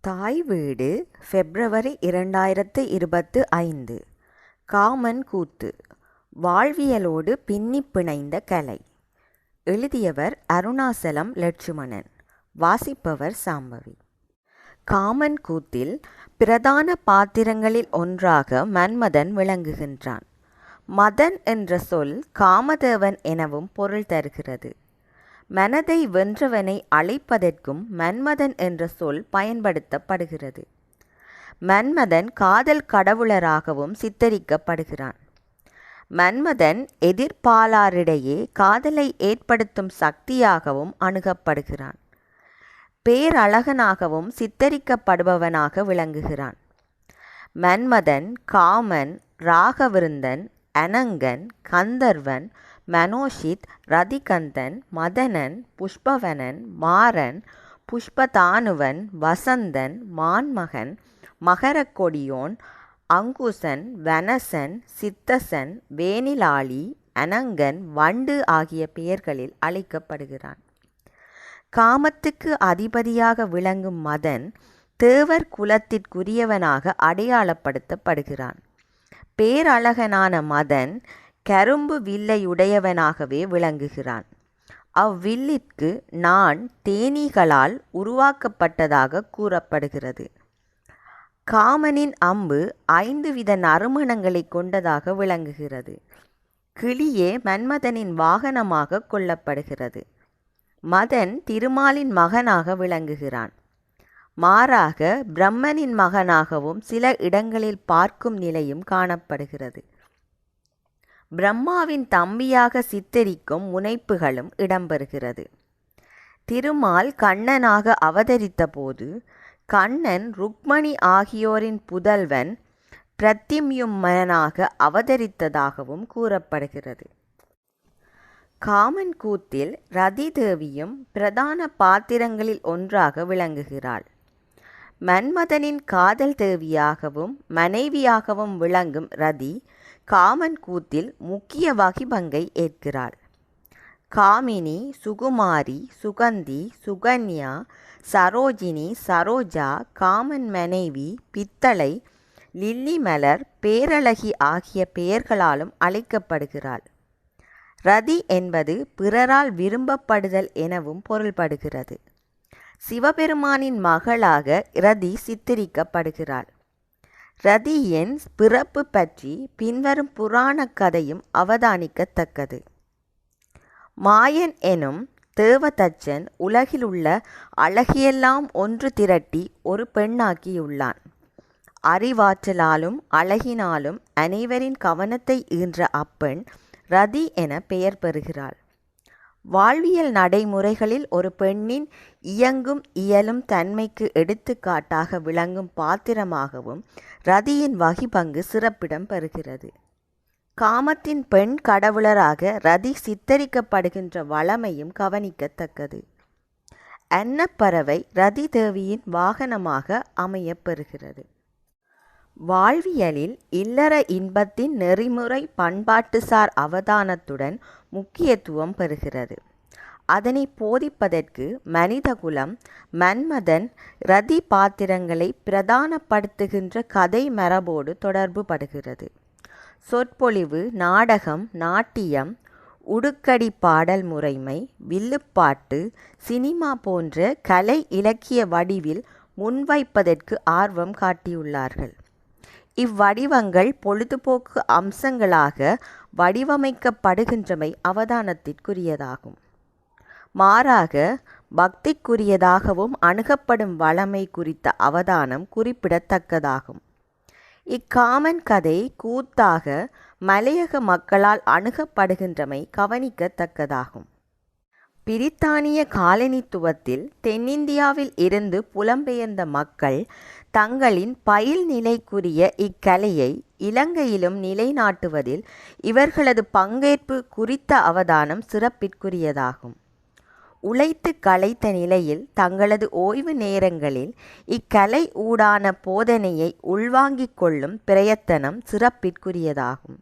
தாய் வீடு பிப்ரவரி இரண்டாயிரத்து இருபத்து ஐந்து. காமன் கூத்து வாழ்வியலோடு பின்னிப் பிணைந்த கலை. எழுதியவர் அருணாசலம் லட்சுமணன் வாசிப்பவர் சாம்பவி. காமன் கூத்தில் பிரதான பாத்திரங்களில் ஒன்றாக மன்மதன் விளங்குகின்றான். மதன் என்ற சொல் காமதேவன் எனவும் பொருள் தருகிறது. மனதை வென்றவனை அழைப்பதற்கும் மன்மதன் என்ற சொல் பயன்படுத்தப்படுகிறது. மன்மதன் காதல் கடவுளராகவும் சித்தரிக்கப்படுகிறான். மன்மதன் எதிர்ப்பாளாரிடையே காதலை ஏற்படுத்தும் சக்தியாகவும் அணுகப்படுகிறான். பேரழகனாகவும் சித்தரிக்கப்படுபவனாக விளங்குகிறான். மன்மதன் காமன் ராகவிருந்தன் அனங்கன் கந்தர்வன் மனோஷித் ரதிகந்தன் மதனன் புஷ்பவனன் மாறன் புஷ்பதானுவன் வசந்தன் மான்மகன் மகரக்கொடியோன் அங்குசன் வனசன் சித்தசன் வேணிலாளி அனங்கன் வண்டு ஆகிய பெயர்களில் அழைக்கப்படுகிறான். காமத்துக்கு அதிபதியாக விளங்கும் மதன் தேவர் குலத்திற்குரியவனாக அடையாளப்படுத்தப்படுகிறான். பேரழகனான மதன் கரும்பு வில்லையுடையவனாகவே விளங்குகிறான். அவ்வில்லிற்கு நான் தேனீகளால் உருவாக்கப்பட்டதாக கூறப்படுகிறது. காமனின் அம்பு ஐந்து வித நறுமணங்களை கொண்டதாக விளங்குகிறது. கிளியே மன்மதனின் வாகனமாக கொள்ளப்படுகிறது மதன் திருமாலின் மகனாக விளங்குகிறான். மாறாக பிரம்மனின் மகனாகவும் சில இடங்களில் பார்க்கும் நிலையும் காணப்படுகிறது. பிரம்மாவின் தம்பியாக சித்தரிக்கும் முனைப்புகளும் இடம்பெறுகிறது. திருமால் கண்ணனாக அவதரித்த போது கண்ணன் ருக்மணி ஆகியோரின் புதல்வன் பிரத்திம்யும்மனாக அவதரித்ததாகவும் கூறப்படுகிறது. காமன் கூத்தில் ரதி தேவியும் பிரதான பாத்திரங்களில் ஒன்றாக விளங்குகிறாள். மன்மதனின் காதல் தேவியாகவும் மனைவியாகவும் விளங்கும் ரதி காமன் கூத்தில் முக்கிய வகிபங்கை ஏற்கிறாள் காமினி சுகுமாரி சுகந்தி சுகன்யா சரோஜினி சரோஜா காமன் மனைவி பித்தளை லில்லி மலர் பேரழகி ஆகிய பெயர்களாலும் அழைக்கப்படுகிறாள். ரதி என்பது பிறரால் விரும்பப்படுதல் எனவும் பொருள்படுகிறது. சிவபெருமானின் மகளாக ரதி சித்தரிக்கப்படுகிறாள். ரதியின் பிறப்பு பற்றி பின்வரும் புராண கதையும் அவதானிக்கத்தக்கது. மாயன் எனும் தேவதச்சன் உலகிலுள்ள அழகியெல்லாம் ஒன்று திரட்டி ஒரு பெண்ணாக்கியுள்ளான். அறிவாற்றலாலும் அழகினாலும் அனைவரின் கவனத்தை ஈன்ற அப்பெண் ரதி என பெயர் பெறுகிறாள். வாழ்வியல் நடைமுறைகளில் ஒரு பெண்ணின் இயங்கும் இயலும் தன்மைக்கு எடுத்துக்காட்டாக விளங்கும் பாத்திரமாகவும் ரதியின் வகிபங்கு சிறப்பிடம் பெறுகிறது. காமத்தின் பெண் கடவுளராக ரதி சித்தரிக்கப்படுகின்ற வளமையும் கவனிக்கத்தக்கது. அன்னப்பறவை ரதி தேவியின் வாகனமாக அமையப்பெறுகிறது வாழ்வியலில் இல்லற இன்பத்தின் நெறிமுறை பண்பாட்டுசார் அவதானத்துடன் முக்கியத்துவம் பெறுகிறது. அதனை போதிப்பதற்கு மனிதகுலம் மன்மதன் ரதி பாத்திரங்களை பிரதானப்படுத்துகின்ற கதை மரபோடு தொடர்பு படுகிறது சொற்பொழிவு நாடகம் நாட்டியம் உடுக்கடி பாடல் முறைமை வில்லுப்பாட்டு சினிமா போன்ற கலை இலக்கிய வடிவில் முன்வைப்பதற்கு ஆர்வம் காட்டியுள்ளார்கள். இவ்வடிவங்கள் பொழுதுபோக்கு அம்சங்களாக வடிவமைக்கப்படுகின்றமை அவதானத்திற்குரியதாகும். மாறாக பக்திக்குரியதாகவும் அணுகப்படும் வளமை குறித்த அவதானம் குறிப்பிடத்தக்கதாகும். இக்காமன் கதை கூத்தாக மலையக மக்களால் அணுகப்படுகின்றமை கவனிக்கத்தக்கதாகும். பிரித்தானிய காலனித்துவத்தில் தென்னிந்தியாவில் இருந்து புலம்பெயர்ந்த மக்கள் தங்களின் பயில் நிலைக்குரிய இக்கலையை இலங்கையிலும் நிலைநாட்டுவதில் இவர்களது பங்கேற்பு குறித்த அவதானம் சிறப்பிற்குரியதாகும். உழைத்து களைத்த நிலையில் தங்களது ஓய்வு நேரங்களில் இக்கலை ஊடான போதனையை உள்வாங்கிக் கொள்ளும் பிரயத்தனம் சிறப்பிற்குரியதாகும்.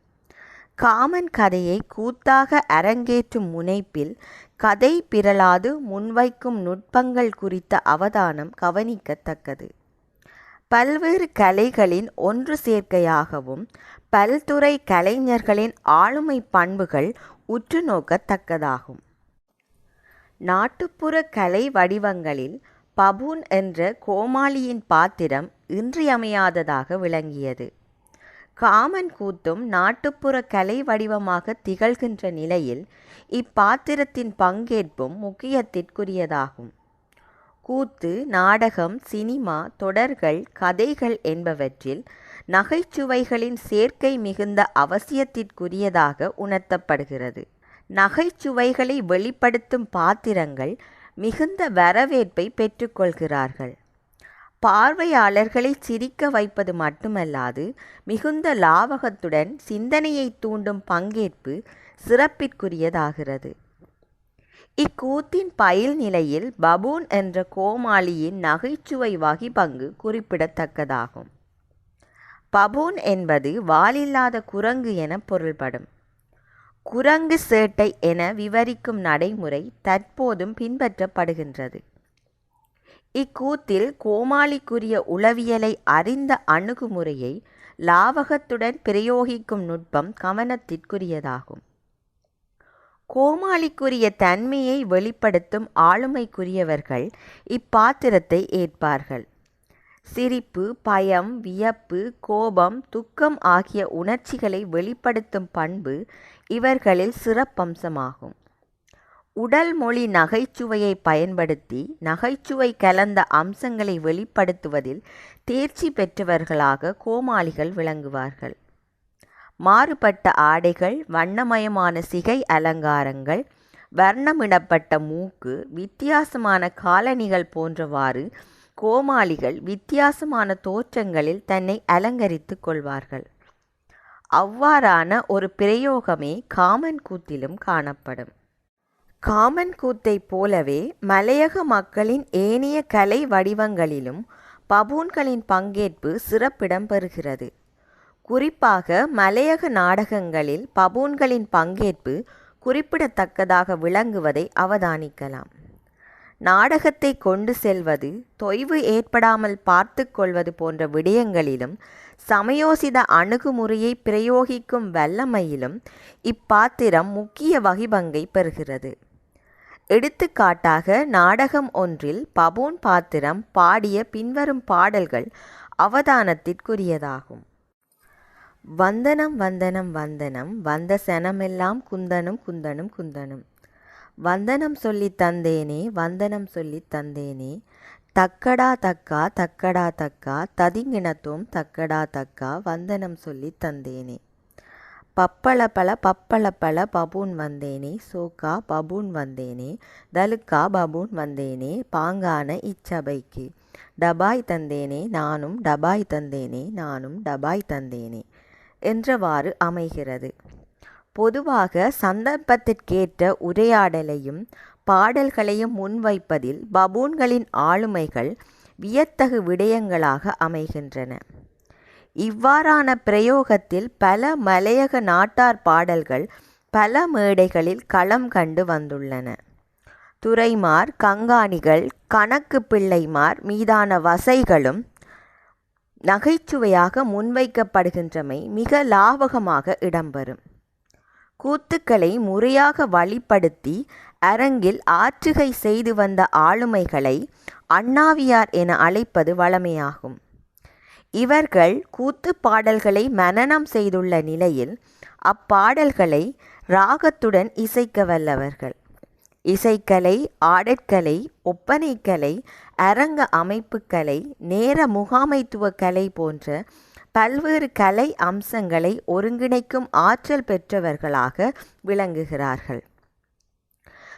காமன் கதையை கூத்தாக அரங்கேற்றும் முனைப்பில் கதை பிறலாது முன்வைக்கும் நுட்பங்கள் குறித்த அவதானம் கவனிக்கத்தக்கது. பல்வேறு கலைகளின் ஒன்று சேர்க்கையாகவும் பல்துறை கலைஞர்களின் ஆளுமை பண்புகள் உற்று நோக்கத்தக்கதாகும் நாட்டுப்புற கலை வடிவங்களில் பபூன் என்ற கோமாளியின் பாத்திரம் இன்றியமையாததாக விளங்கியது. காமன் கூத்தும் நாட்டுப்புற கலை வடிவமாக திகழ்கின்ற நிலையில் இப்பாத்திரத்தின் பங்கேற்பும் முக்கியத்திற்குரியதாகும். கூத்து நாடகம் சினிமா தொடர்கள் கதைகள் என்பவற்றில் நகைச்சுவைகளின் சேர்க்கை மிகுந்த அவசியத்திற்குரியதாக உணர்த்தப்படுகிறது. நகைச்சுவைகளை வெளிப்படுத்தும் பாத்திரங்கள் மிகுந்த வரவேற்பை பெற்றுக்கொள்கிறார்கள். பார்வையாளர்களை சிரிக்க வைப்பது மட்டுமல்லாது மிகுந்த லாவகத்துடன் சிந்தனையை தூண்டும் பங்கேற்பு சிறப்பிற்குரியதாகிறது. இக்கூத்தின் பயில் நிலையில் பபூன் என்ற கோமாளியின் நகைச்சுவை வகிபங்கு குறிப்பிடத்தக்கதாகும். பபூன் என்பது வாலில்லாத குரங்கு என பொருள்படும். குரங்கு சேட்டை என விவரிக்கும் நடைமுறை தற்போதும் பின்பற்றப்படுகின்றது. இக்கூத்தில் கோமாளிக்குரிய உளவியலை அறிந்த அணுகுமுறையை லாவகத்துடன் பிரயோகிக்கும் நுட்பம் கவனத்திற்குரியதாகும். கோமாளிக்குரிய தன்மையை வெளிப்படுத்தும் ஆளுமைக்குரியவர்கள் இப்பாத்திரத்தை ஏற்பார்கள். சிரிப்பு பயம் வியப்பு கோபம் துக்கம் ஆகிய உணர்ச்சிகளை வெளிப்படுத்தும் பண்பு இவர்களில் சிறப்பம்சமாகும். உடல் மொழி நகைச்சுவையை பயன்படுத்தி நகைச்சுவை கலந்த அம்சங்களை வெளிப்படுத்துவதில் தேர்ச்சி பெற்றவர்களாக கோமாளிகள் விளங்குவார்கள். மாறுபட்ட ஆடைகள் வண்ணமயமான சிகை அலங்காரங்கள் வர்ணமிடப்பட்ட மூக்கு வித்தியாசமான காலணிகள் போன்றவாறு கோமாளிகள் வித்தியாசமான தோற்றங்களில் தன்னை அலங்கரித்துக் கொள்வார்கள். அவ்வாறான ஒரு பிரயோகமே காமன் கூத்திலும் காணப்படும். காமன் கூத்தைப் போலவே மலையக மக்களின் ஏனைய கலை வடிவங்களிலும் பபூன்களின் பங்கேற்பு சிறப்பிடம் பெறுகிறது. குறிப்பாக மலையக நாடகங்களில் பபூன்களின் பங்கேற்பு குறிப்பிடத்தக்கதாக விளங்குவதை அவதானிக்கலாம். நாடகத்தை கொண்டு செல்வது தொய்வு ஏற்படாமல் பார்த்து கொள்வது போன்ற விடயங்களிலும் சமயோசித அணுகுமுறையை பிரயோகிக்கும் வல்லமையிலும் இப்பாத்திரம் முக்கிய வகிபங்கை பெறுகிறது. எடுத்துக்காட்டாக நாடகம் ஒன்றில் பபூன் பாத்திரம் பாடிய பின்வரும் பாடல்கள் அவதானத்திற்குரியதாகும். வந்தனம் வந்தனம் வந்தனம் வந்த சனமெல்லாம் குந்தனும் குந்தனும் குந்தனும். வந்தனம் சொல்லி தந்தேனே வந்தனம் சொல்லி தந்தேனே. தக்கடா தக்கா தக்கடா தக்கா ததிங்கிணத்தோம் தக்கடா தக்கா வந்தனம் சொல்லி தந்தேனே. பப்பள பல பப்பள பல பபூன் வந்தேனே. சோக்கா பபூன் வந்தேனே. தலுக்கா பபூன் வந்தேனே. பாங்கான இச்சபைக்கு. டபாய் தந்தேனே நானும் டபாய் தந்தேனே நானும் டபாய் தந்தேனே. என்றவாறு அமைகிறது. பொதுவாக சந்தர்ப்பத்திற்கேற்ற உரையாடலையும் பாடல்களையும் முன்வைப்பதில் பபூன்களின் ஆளுமைகள் வியத்தகு விடயங்களாக அமைகின்றன. இவ்வாறான பிரயோகத்தில் பல மலையக நாட்டார் பாடல்கள் பல மேடைகளில் களம் கண்டு வந்துள்ளன. துறைமார் கங்காணிகள் கணக்கு பிள்ளைமார் மீதான வசைகளும் நகைச்சுவையாக முன்வைக்கப்படுகின்றமை மிக லாவகமாக இடம்பெறும். கூத்துக்களை முறையாக வழிப்படுத்தி அரங்கில் ஆற்றுகை செய்து வந்த ஆளுமைகளை அண்ணாவியார் என அழைப்பது வழமையாகும். இவர்கள் கூத்து பாடல்களை மனனம் செய்துள்ள நிலையில் அப்பாடல்களை ராகத்துடன் இசைக்க வல்லவர்கள். இசைக்கலை ஆடற்கலை ஒப்பனைக்கலை அரங்க அமைப்புக்கலை நேர முகாமைத்துவ கலை போன்ற பல்வேறு கலை அம்சங்களை ஒருங்கிணைக்கும் ஆற்றல் பெற்றவர்களாக விளங்குகிறார்கள்.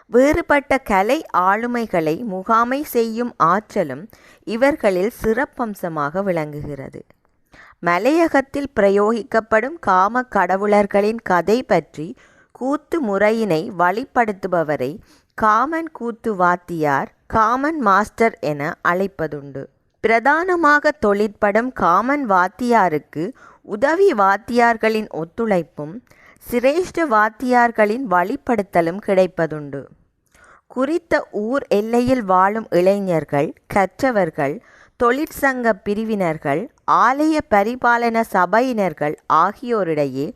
வேறுபட்ட கலை ஆளுமைகளை முகாமை செய்யும் ஆற்றலும் இவர்களில் சிறப்பம்சமாக விளங்குகிறது. மலையகத்தில் பிரயோகிக்கப்படும் காம கடவுளர்களின் கதை பற்றி கூத்து முறையினை வழிப்படுத்துபவரை காமன் கூத்து வாத்தியார் காமன் மாஸ்டர் என அழைப்பதுண்டு. பிரதானமாக தொழிற்படும் காமன் வாத்தியாருக்கு உதவி வாத்தியார்களின் ஒத்துழைப்பும் சிரேஷ்ட வாத்தியார்களின் வழிப்படுத்தலும் கிடைப்பதுண்டு. குறித்த ஊர் எல்லையில் வாழும் இளைஞர்கள் கற்றவர்கள் தொழிற்சங்க பிரிவினர்கள் ஆலய பரிபாலன சபையினர்கள் ஆகியோரிடையே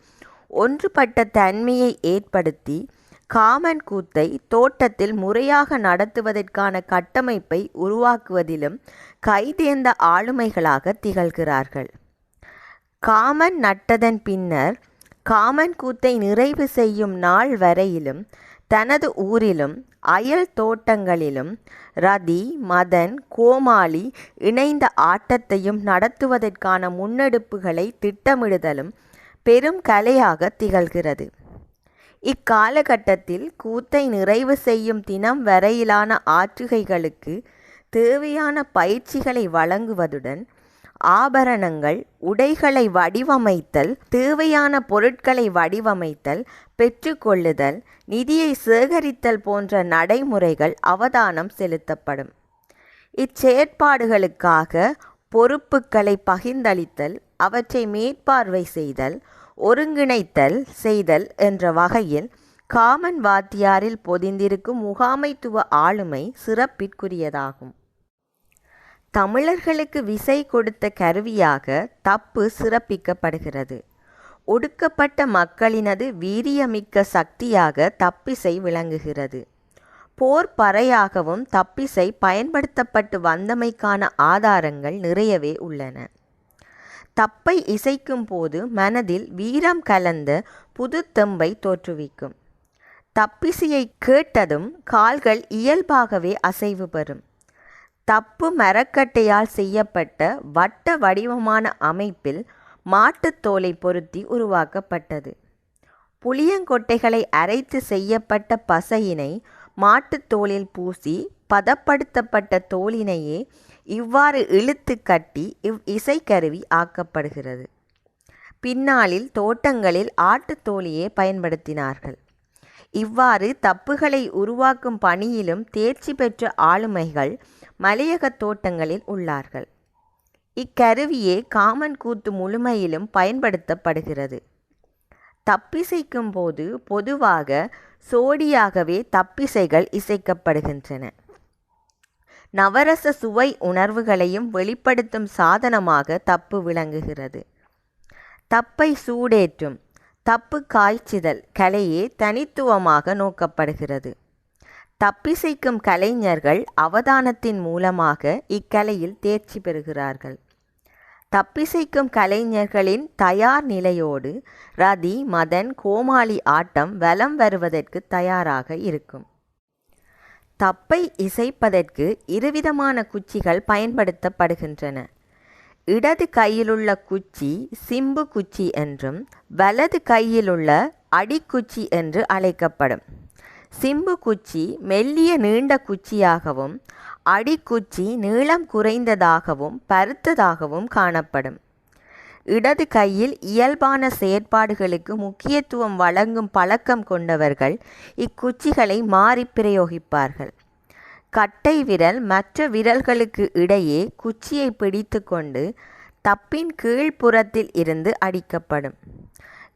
ஒன்றுபட்ட தன்மையை ஏற்படுத்தி காமன் கூத்தை தோட்டத்தில் முறையாக நடத்துவதற்கான கட்டமைப்பை உருவாக்குவதிலும் கைதேர்ந்த ஆளுமைகளாக திகழ்கிறார்கள். காமன் நட்டதன் பின்னர் காமன் கூத்தை நிறைவு செய்யும் நாள் வரையிலும் தனது ஊரிலும் அயல் தோட்டங்களிலும் ரதி மதன் கோமாளி இணைந்த ஆட்டத்தையும் நடத்துவதற்கான முன்னெடுப்புகளை திட்டமிடுதலும் பெரும் கலையாக திகழ்கிறது. இக்காலகட்டத்தில் கூத்தை நிறைவு செய்யும் தினம் வரையிலான ஆற்றுகைகளுக்கு தேவையான பயிற்சிகளை வழங்குவதுடன் ஆபரணங்கள் உடைகளை வடிவமைத்தல் தேவையான பொருட்களை வடிவமைத்தல் பெற்றுக்கொள்ளுதல் நிதியை சேகரித்தல் போன்ற நடைமுறைகள் அவதானம் செலுத்தப்படும். இச்செயற்பாடுகளுக்காக பொறுப்புகளை பகிர்ந்தளித்தல் அவற்றை மேற்பார்வை செய்தல் ஒருங்கிணைத்தல் செய்தல் என்ற வகையில் காமன் வாத்தியாரில் பொதிந்திருக்கும் முகாமைத்துவ ஆளுமை சிறப்பிற்குரியதாகும். தமிழர்களுக்கு விசை கொடுத்த கருவியாக தப்பு சிறப்பிக்கப்படுகிறது. ஒடுக்கப்பட்ட மக்களினது வீரியமிக்க சக்தியாக தப்பிசை விளங்குகிறது. போர் பறையாகவும் தப்பிசை பயன்படுத்தப்பட்டு வந்தமைக்கான ஆதாரங்கள் நிறையவே உள்ளன. தப்பை இசைக்கும் போது மனதில் வீரம் கலந்த புது தெம்பை தோற்றுவிக்கும். தப்பிசையை கேட்டதும் கால்கள் இயல்பாகவே அசைவு பெறும். தப்பு மரக்கட்டையால் செய்யப்பட்ட வட்ட வடிவமான அமைப்பில் மாட்டுத்தோலை பொருத்தி உருவாக்கப்பட்டது. புளியங்கொட்டைகளை அரைத்து செய்யப்பட்ட பசையினை மாட்டுத்தோலில் பூசி பதப்படுத்தப்பட்ட தோலினையே இவ்வாறு இழுத்து கட்டி இவ் இசைக்கருவி ஆக்கப்படுகிறது. பின்னாளில் தோட்டங்களில் ஆட்டுத்தோழியே பயன்படுத்தினார்கள். இவ்வாறு தப்புகளை உருவாக்கும் பணியிலும் தேர்ச்சி பெற்ற ஆளுமைகள் மலையக தோட்டங்களில் உள்ளார்கள். இக்கருவியே காமன் கூத்து முழுமையிலும் பயன்படுத்தப்படுகிறது. தப்பிசைக்கும் போது பொதுவாக சோடியாகவே தப்பிசைகள் இசைக்கப்படுகின்றன. நவரச சுவை உணர்வுகளையும் வெளிப்படுத்தும் சாதனமாக தப்பு விளங்குகிறது. தப்பை சூடேற்றும் தப்பு காய்ச்சிதல் கலையே தனித்துவமாக நோக்கப்படுகிறது. தப்பிசைக்கும் கலைஞர்கள் அவதானத்தின் மூலமாக இக்கலையில் தேர்ச்சி பெறுகிறார்கள். தப்பிசைக்கும் கலைஞர்களின் தயார் நிலையோடு ரதி மதன் கோமாளி ஆட்டம் வலம் வருவதற்கு தயாராக இருக்கும். தப்பை இசைப்பதற்கு இருவிதமான குச்சிகள் பயன்படுத்தப்படுகின்றன. இடது கையிலுள்ள குச்சி சிம்பு குச்சி என்றும் வலது கையிலுள்ள அடிக்குச்சி என்று அழைக்கப்படும். சிம்பு குச்சி மெல்லிய நீண்ட குச்சியாகவும் அடிக்குச்சி நீளம் குறைந்ததாகவும் பருத்ததாகவும் காணப்படும். இடது கையில் இயல்பான செயற்பாடுகளுக்கு முக்கியத்துவம் வழங்கும் பழக்கம் கொண்டவர்கள் இக்குச்சிகளை மாறி பிரயோகிப்பார்கள். கட்டை விரல் மற்ற விரல்களுக்கு இடையே குச்சியை பிடித்து கொண்டு தப்பின் கீழ்ப்புறத்தில் இருந்து அடிக்கப்படும்.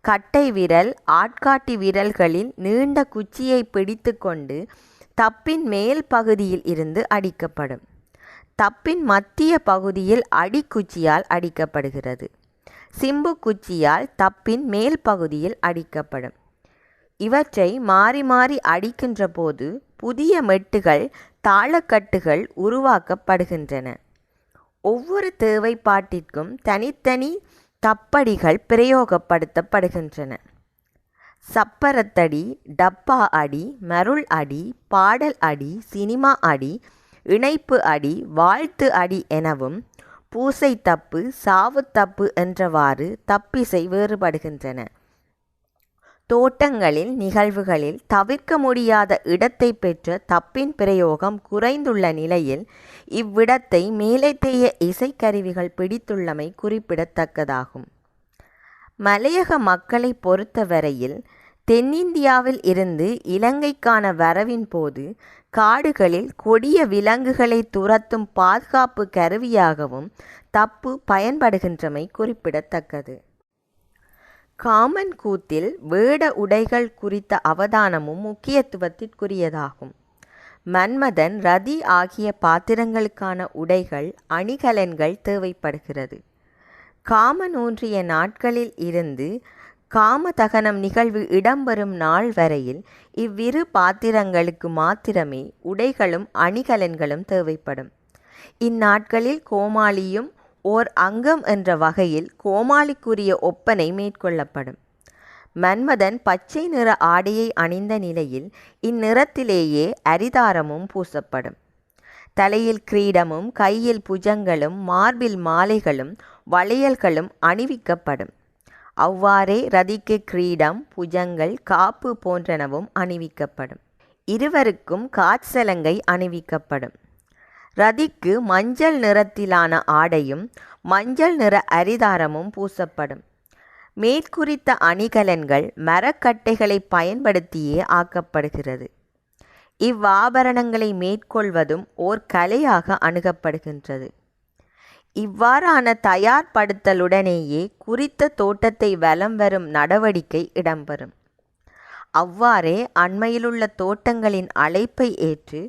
கட்டை விரல் ஆட்காட்டி விரல்களில் நீண்ட குச்சியை பிடித்து கொண்டு தப்பின் மேல் பகுதியில் இருந்து அடிக்கப்படும். தப்பின் மத்திய பகுதியில் அடிக்குச்சியால் அடிக்கப்படுகிறது. சிம்பு குச்சியால் தப்பின் மேல் பகுதியில் அடிக்கப்படும். இவற்றை மாறி மாறி அடிக்கின்ற போது புதிய மெட்டுகள் தாளக்கட்டுகள் உருவாக்கப்படுகின்றன. ஒவ்வொரு தேவைப்பாட்டிற்கும் தனித்தனி தப்படிகள் பிரயோகப்படுத்தப்படுகின்றன. சப்பரத்தடி டப்பா அடி மருள் அடி பாடல் அடி சினிமா அடி இணைப்பு அடி வாழ்த்து அடி எனவும் பூசை தப்பு சாவு தப்பு என்றவாறு தப்பிசை வேறுபடுகின்றன. தோட்டங்களில் நிகழ்வுகளில் தவிர்க்க முடியாத இடத்தை பெற்ற தப்பின் பிரயோகம் குறைந்துள்ள நிலையில் இவ்விடத்தை மேலைத்தேய இசைக்கருவிகள் பிடித்துள்ளமை குறிப்பிடத்தக்கதாகும். மலையக மக்களை பொறுத்தவரையில் தென்னிந்தியாவில் இருந்து இலங்கைக்கான வரவின் போது காடுகளில் கொடிய விலங்குகளை துரத்தும் பாதுகாப்பு கருவியாகவும் தப்பு பயன்படுகின்றமை குறிப்பிடத்தக்கது. காமன் கூத்தில் வேட உடைகள் குறித்த அவதானமும் முக்கியத்துவத்திற்குரியதாகும். மன்மதன் ரதி ஆகிய பாத்திரங்களுக்கான உடைகள் அணிகலன்கள் தேவைப்படுகிறது. காமன் ஊன்றிய நாட்களில் இருந்து காமதகனம் நிகழ்வு இடம்பெறும் நாள் வரையில் இவ்விரு பாத்திரங்களுக்கு மாத்திரமே உடைகளும் அணிகலன்களும் தேவைப்படும். இந்நாட்களில் கோமாளியும் ஓர் அங்கம் என்ற வகையில் கோமாளிக்குரிய ஒப்பனை மேற்கொள்ளப்படும். மன்மதன் பச்சை நிற ஆடையை அணிந்த நிலையில் இந்நிறத்திலேயே அரிதாரமும் பூசப்படும். தலையில் கிரீடமும் கையில் புஜங்களும் மார்பில் மாலைகளும் வளையல்களும் அணிவிக்கப்படும். அவ்வாறே ரதிக்கு கிரீடம் புஜங்கள் காப்பு போன்றனவும் அணிவிக்கப்படும். இருவருக்கும் காற்சலங்கை அணிவிக்கப்படும். ரதிக்கு மஞ்சள் நிறத்திலான ஆடையும் மஞ்சள் நிற அரிதாரமும் பூசப்படும். மேற்குறித்த அணிகலன்கள் மரக்கட்டைகளை பயன்படுத்தியே ஆக்கப்படுகிறது. இவ்வாபரணங்களை மேற்கொள்வதும் ஓர் கலையாக அணுகப்படுகின்றது. இவ்வாறான தயார்படுத்தலுடனேயே குறித்த தோட்டத்தை வலம் வரும் நடவடிக்கை இடம்பெறும். அவ்வாறே அண்மையிலுள்ள தோட்டங்களின் அழைப்பை ஏற்று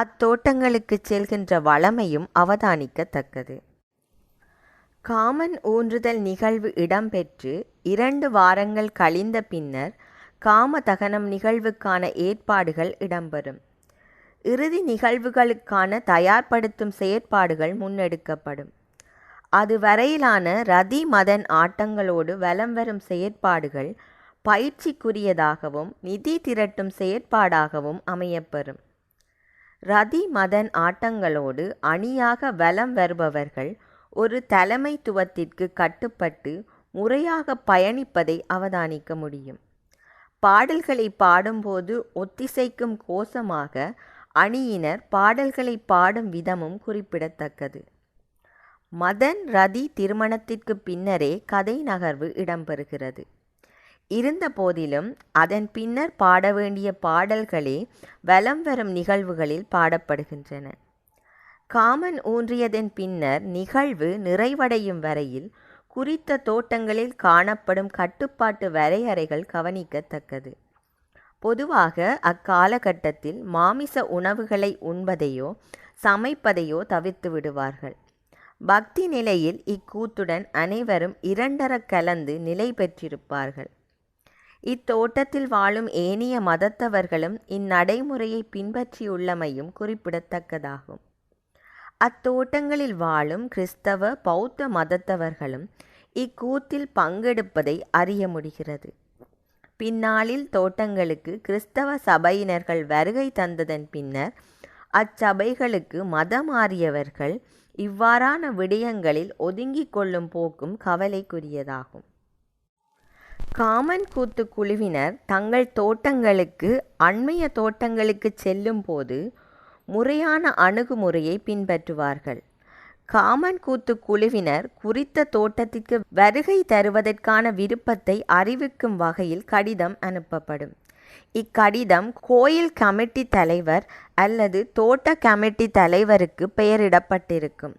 அத்தோட்டங்களுக்கு செல்கின்ற வளமையும் அவதானிக்கத்தக்கது. காமன் ஊன்றுதல் நிகழ்வு இடம்பெற்று இரண்டு வாரங்கள் கழிந்த பின்னர் காமதகனம் நிகழ்வுக்கான ஏற்பாடுகள் இடம்பெறும். இறுதி நிகழ்வுகளுக்கான தயார்படுத்தும் செயற்பாடுகள் முன்னெடுக்கப்படும். அதுவரையிலான ரதி மதன் ஆட்டங்களோடு வலம் வரும் செயற்பாடுகள் பயிற்சிக்குரியதாகவும் நிதி திரட்டும் செயற்பாடாகவும் அமையப்பெறும். ரதி மதன் ஆட்டங்களோடு அணியாக வலம் வருபவர்கள் ஒரு தலைமைத்துவத்திற்கு கட்டுப்பட்டு முறையாக பயணிப்பதை அவதானிக்க முடியும். பாடல்களை பாடும்போது ஒத்திசைக்கும் கோஷமாக அணியினர் பாடல்களை பாடும் விதமும் குறிப்பிடத்தக்கது. மதன் ரதி திருமணத்திற்கு பின்னரே கதை நகர்வு இடம்பெறுகிறது. இருந்த போதிலும் அதன் பின்னர் பாட வேண்டிய பாடல்களே வலம் வரும் நிகழ்வுகளில் பாடப்படுகின்றன. காமன் ஊன்றியதன் பின்னர் நிகழ்வு நிறைவடையும் வரையில் குறித்த தோட்டங்களில் காணப்படும் கட்டுப்பாட்டு வரையறைகள் கவனிக்கத்தக்கது. பொதுவாக அக்காலகட்டத்தில் மாமிச உணவுகளை உண்பதையோ சமைப்பதையோ தவிர்த்து விடுவார்கள். பக்தி நிலையில் இக்கூத்துடன் அனைவரும் இரண்டர கலந்து நிலை பெற்றிருப்பார்கள். இத்தோட்டத்தில் வாழும் ஏனைய மதத்தவர்களும் இந்நடைமுறையை பின்பற்றியுள்ளமையும் குறிப்பிடத்தக்கதாகும். அத்தோட்டங்களில் வாழும் கிறிஸ்தவ பௌத்த மதத்தவர்களும் இக்கூத்தில் பங்கெடுப்பதை அறிய முடிகிறது. பின்னாளில் தோட்டங்களுக்கு கிறிஸ்தவ சபையினர்கள் வருகை தந்ததன் பின்னர் அச்சபைகளுக்கு மதம் மாறியவர்கள் இவ்வாறான விடயங்களில் ஒதுங்கிக் கொள்ளும் போக்கும் கவலைக்குரியதாகும். காமன் கூத்து குழுவினர் தங்கள் தோட்டங்களுக்கு அண்மைய தோட்டங்களுக்கு செல்லும் போது முறையான அணுகுமுறையை பின்பற்றுவார்கள். காமன் கூத்து குழுவினர் குறித்த தோட்டத்திற்கு வருகை தருவதற்கான விருப்பத்தை அறிவிக்கும் வகையில் கடிதம் அனுப்பப்படும். இக்கடிதம் கோயில் கமிட்டி தலைவர் அல்லது தோட்ட கமிட்டி தலைவருக்கு பெயரிடப்பட்டிருக்கும்.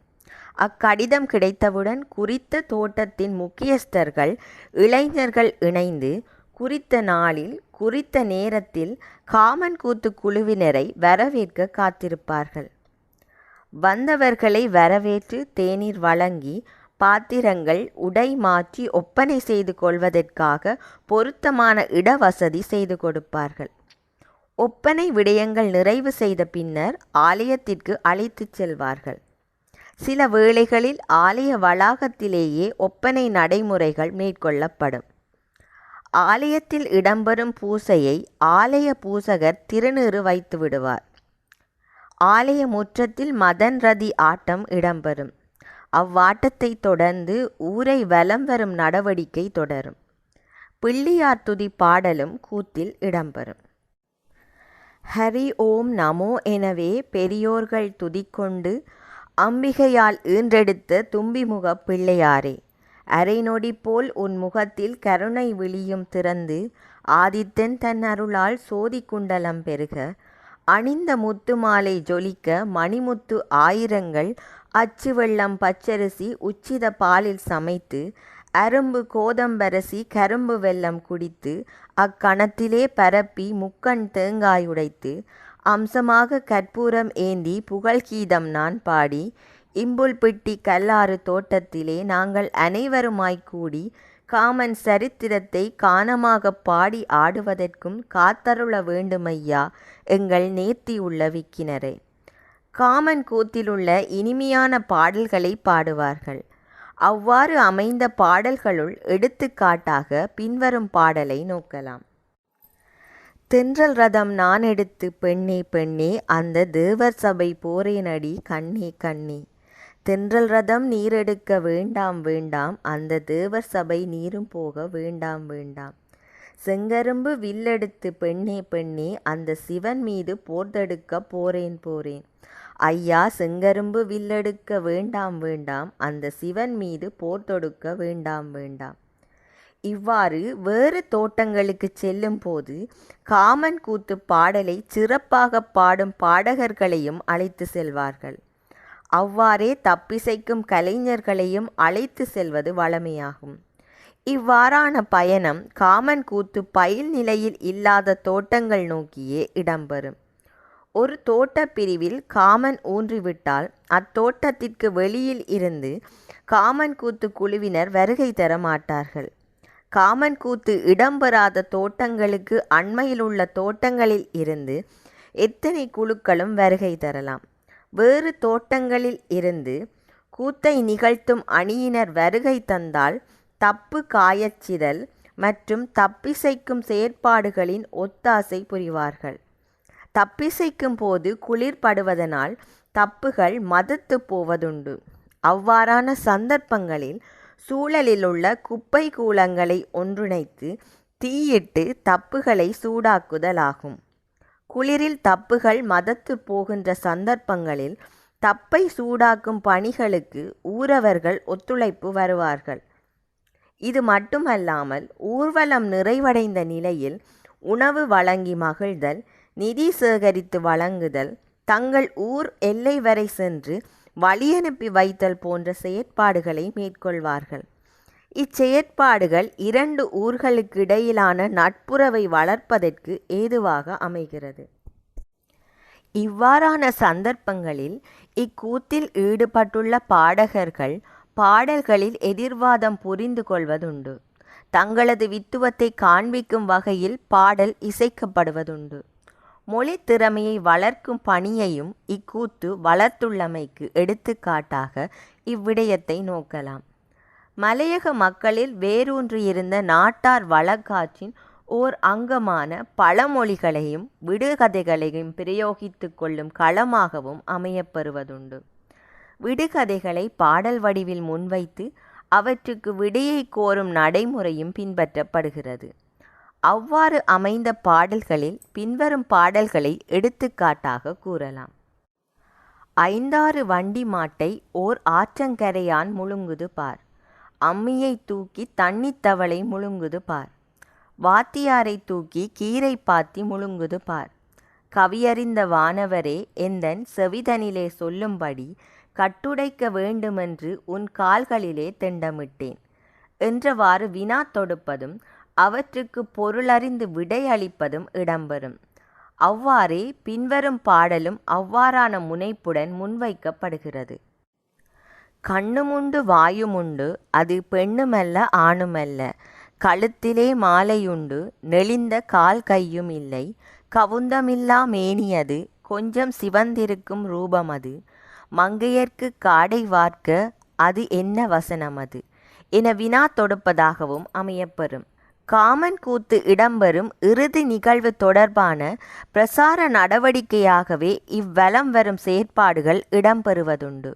அக்கடிதம் கிடைத்தவுடன் குறித்த தோட்டத்தின் முக்கியஸ்தர்கள் இளைஞர்கள் இணைந்து குறித்த நாளில் குறித்த நேரத்தில் காமன் கூத்து குழுவினரை வரவேற்க காத்திருப்பார்கள். வந்தவர்களை வரவேற்று தேநீர் வழங்கி பாத்திரங்கள் உடை மாற்றி ஒப்பனை செய்து கொள்வதற்காக பொருத்தமான இடவசதி செய்து கொடுப்பார்கள். ஒப்பனை விடயங்கள் நிறைவு செய்த பின்னர் ஆலயத்திற்கு அழைத்துச் செல்வார்கள். சில வேளைகளில் ஆலய வளாகத்திலேயே ஒப்பனை நடைமுறைகள் மேற்கொள்ளப்படும். ஆலயத்தில் இடம்பெறும் பூசையை ஆலய பூசகர் திருநீறு வைத்து விடுவார் ஆலய முற்றத்தில் மதன் ரதி ஆட்டம் இடம்பெறும். அவ்வாட்டத்தை தொடர்ந்து ஊரை வலம் வரும் நடவடிக்கை தொடரும். பிள்ளையார் துதி பாடலும் கூத்தில் இடம்பெறும். ஹரி ஓம் நமோ எனவே பெரியோர்கள் துதிக்கொண்டு அம்பிகையால் ஈன்றெடுத்த தும்பிமுக பிள்ளையாரே அரை நொடி போல் உன் முகத்தில் கருணை விழியும் திறந்து ஆதித்தன் தன் அருளால் சோதி குண்டலம் பெருக அணிந்த முத்து மாலை ஜொலிக்க மணிமுத்து ஆயிரங்கள் அச்சு வெள்ளம் பச்சரிசி உச்சித பாலில் சமைத்து அரும்பு கோதம்பரசி கரும்பு வெள்ளம் குடித்து அக்கணத்திலே பரப்பி முக்கண் தேங்காய் உடைத்து அம்சமாக கற்பூரம் ஏந்தி புகழ்கீதம் நான் பாடி இம்புல்பிட்டி கல்லாறு தோட்டத்திலே நாங்கள் அனைவருமாய்க் கூடி காமன் சரித்திரத்தை கானமாகப் பாடி ஆடுவதற்கும் காத்தருள வேண்டுமையா? எங்கள் நேர்த்தியுள்ள விக்கினரே. காமன் கூத்திலுள்ள இனிமையான பாடல்களை பாடுவார்கள். அவ்வாறு அமைந்த பாடல்களுள் எடுத்துக்காட்டாக பின்வரும் பாடலை நோக்கலாம். தென்றல் ரதம் நான் எடுத்து பெண்ணே பெண்ணே அந்த தேவர் சபை போரேனடி கண்ணே கண்ணே. தென்றல் ரதம் நீரெடுக்க வேண்டாம் வேண்டாம். அந்த தேவர் சபை நீரும் போக வேண்டாம் வேண்டாம். செங்கரும்பு வில்லெடுத்து பெண்ணே பெண்ணே அந்த சிவன் மீது போர்தெடுக்க போறேன் போறேன். ஐயா செங்கரும்பு வில்லெடுக்க வேண்டாம் வேண்டாம். அந்த சிவன் மீது போர் தொடுக்க வேண்டாம் வேண்டாம். இவ்வாறு வேறு தோட்டங்களுக்கு செல்லும் போது காமன் கூத்து பாடலை சிறப்பாக பாடும் பாடகர்களையும் அழைத்து செல்வார்கள். அவ்வாறே தப்பிசைக்கும் கலைஞர்களையும் அழைத்து செல்வது வழமையாகும் இவ்வாறான பயணம் காமன் கூத்து பயில் நிலையில் இல்லாத தோட்டங்கள் நோக்கியே இடம்பெறும். ஒரு தோட்ட பிரிவில் காமன் ஊன்றிவிட்டால் அத்தோட்டத்திற்கு வெளியில் இருந்து காமன் கூத்து குழுவினர் வருகை தர மாட்டார்கள். காமன் கூத்து இடம்பெறாத தோட்டங்களுக்கு அண்மையில் உள்ள தோட்டங்களில் இருந்து எத்தனை குழுக்களும் வருகை தரலாம்? வேறு தோட்டங்களில் இருந்து கூத்தை நிகழ்த்தும் அணியினர் வருகை தந்தால் தப்பு காயச்சிதல் மற்றும் தப்பிசைக்கும் செயற்பாடுகளின் ஒத்தாசை புரிவார்கள். தப்பிசைக்கும் போது குளிர்படுவதனால் தப்புகள் மதத்து போவதுண்டு. அவ்வாறான சந்தர்ப்பங்களில் சூழலிலுள்ள குப்பை கூலங்களை ஒன்றிணைத்து தீயிட்டு தப்புகளை சூடாக்குதலாகும். குளிரில் தப்புகள் மதத்து போகின்ற சந்தர்ப்பங்களில் தப்பை சூடாக்கும் பணிகளுக்கு ஊரவர்கள் ஒத்துழைப்பு வருவார்கள். இது மட்டுமல்லாமல் ஊர்வலம் நிறைவடைந்த நிலையில் உணவு வழங்கி மகிழ்தல் நிதி சேகரித்து வழங்குதல் தங்கள் ஊர் எல்லை வரை சென்று வழியனுப்பி வைத்தல் போன்ற செயற்பாடுகளை மேற்கொள்வார்கள். இச்செயற்பாடுகள் இரண்டு ஊர்களுக்கிடையிலான நட்புறவை வளர்ப்பதற்கு ஏதுவாக அமைகிறது. இவ்வாறான சந்தர்ப்பங்களில் இக்கூத்தில் ஈடுபட்டுள்ள பாடகர்கள் பாடல்களில் எதிர்வாதம் புரிந்து கொள்வதுண்டு. தங்களது வித்துவத்தை காண்பிக்கும் வகையில் பாடல் இசைக்கப்படுவதுண்டு. மொழி திறமையை வளர்க்கும் பணியையும் இக்கூத்து வளர்த்துள்ளமைக்கு எடுத்துக்காட்டாக இவ்விடயத்தை நோக்கலாம். மலையக மக்களில் வேரூன்றியிருந்த நாட்டார் வழக்காற்றின் ஓர் அங்கமான பழமொழிகளையும் விடுகதைகளையும் பிரயோகித்து கொள்ளும் களமாகவும் அமையப்பெறுவதுண்டு. விடுகதைகளை பாடல் வடிவில் முன்வைத்து அவற்றுக்கு விடையை கோரும் நடைமுறையும் பின்பற்றப்படுகிறது. அவ்வாறு அமைந்த பாடல்களில் பின்வரும் பாடல்களை எடுத்துக்காட்டாக கூறலாம். ஐந்தாறு வண்டி மாட்டை ஓர் ஆற்றங்கரையான் முழுங்குது பார். அம்மியை தூக்கி தண்ணித்தவளை முழுங்குது பார். வாத்தியாரை தூக்கி கீரை பாத்தி முழுங்குது பார். கவியறிந்த வானவரே எந்தன் செவிதனிலே சொல்லும்படி கட்டுடைக்க வேண்டுமென்று உன் கால்களிலே திண்டமிட்டேன். என்றவாறு வினா தொடுப்பதும் அவற்றுக்கு பொருளறிந்து விடையளிப்பதும் இடம்பெறும். அவ்வாறே பின்வரும் பாடலும் அவ்வாறான முனைப்புடன் முன்வைக்கப்படுகிறது. கண்ணுமுண்டு வாயுமுண்டு அது பெண்ணுமல்ல ஆணுமல்ல. கழுத்திலே மாலையுண்டு நெளிந்த கால் கையும் இல்லை. கவுந்தமில்லா மேனியது கொஞ்சம் சிவந்திருக்கும் ரூபம் அது. மங்கையர்க்கு காடை வார்க்க அது என்ன வசனம் அது? என வினா தொடுப்பதாகவும் அமையப்பெறும். காமன் கூத்து இடம்பெறும் இறுதி நிகழ்வு தொடர்பான பிரசார நடவடிக்கையாகவே இவ்வலம் வரும் செயற்பாடுகள் இடம்பெறுவதுண்டு.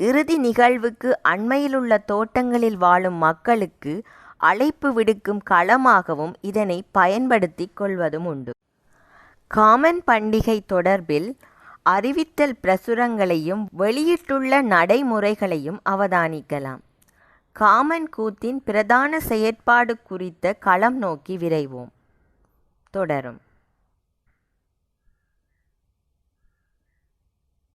இறுதி நிகழ்வுக்கு அண்மையிலுள்ள தோட்டங்களில் வாழும் மக்களுக்கு அழைப்பு விடுக்கும் களமாகவும் இதனை பயன்படுத்தி கொள்வதும் உண்டு. காமன் பண்டிகை தொடர்பில் அறிவித்தல் பிரசுரங்களையும் வெளியிட்டுள்ள நடைமுறைகளையும் அவதானிக்கலாம். காமன் கூத்தின் பிரதான செயற்பாடு குறித்த களம் நோக்கி விரைவோம். தொடரும்.